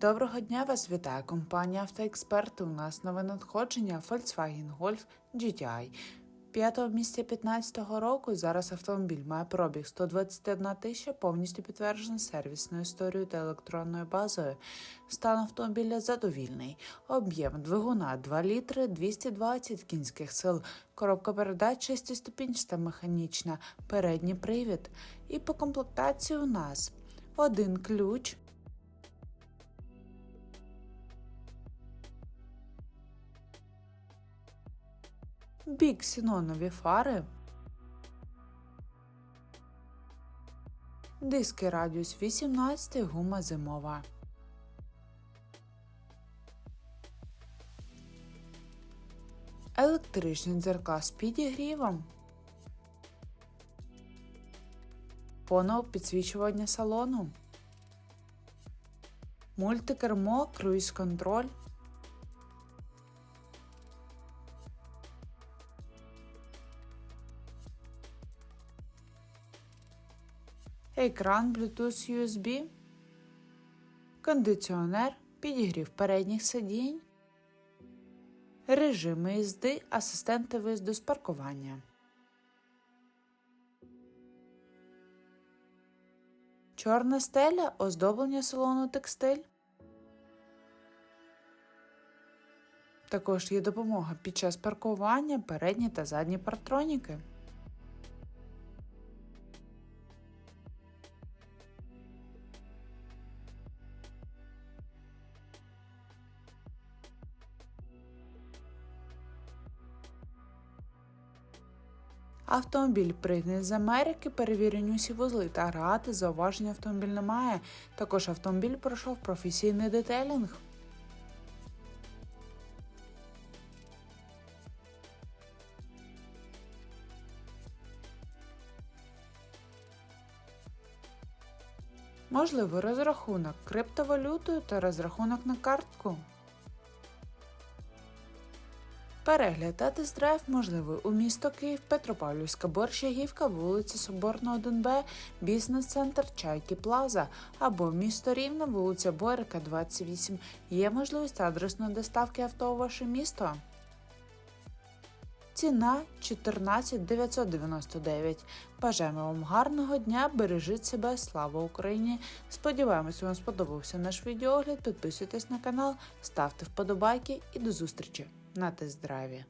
Доброго дня вас вітає компанія Автоексперти. У нас нове надходження Volkswagen Golf GTI. 5 місця 2015 року зараз автомобіль має пробіг 121 тисяча, повністю підтверджений сервісною історією та електронною базою. Стан автомобіля задовільний. Об'єм двигуна 2 літри 220 кінських сил. Коробка передач 6-ступінчата механічна, передній привід. І по комплектації у нас один ключ. Бік сінонові фари, диски радіус 18, гума зимова. Електричні дзеркала з підігрівом. Фоново підсвічування салону. Мультикермо, круїз-контроль. Екран Bluetooth USB, кондиціонер, підігрів передніх сидінь, режими їзди, асистенти виїзду з паркування. Чорна стеля, оздоблення салону текстиль. Також є допомога під час паркування, передні та задні партроніки. Автомобіль пригнаний з Америки, перевірені усі вузли та агрегати, зауваження автомобіль немає. Також автомобіль пройшов професійний детелінг. Можливий розрахунок криптовалютою та розрахунок на картку. Перегляд та тест-драйв можливий у місто Київ, Петропавлівська, Борщагівка, вулиця Соборна, 1Б, бізнес-центр Чайки Плаза або місто Рівне, вулиця Борика, 28. Є можливість адресної доставки авто у ваше місто. Ціна 14 999. Бажаємо вам гарного дня, бережіть себе, слава Україні! Сподіваємось, вам сподобався наш відеогляд. Підписуйтесь на канал, ставте вподобайки і до зустрічі на тест-драйві.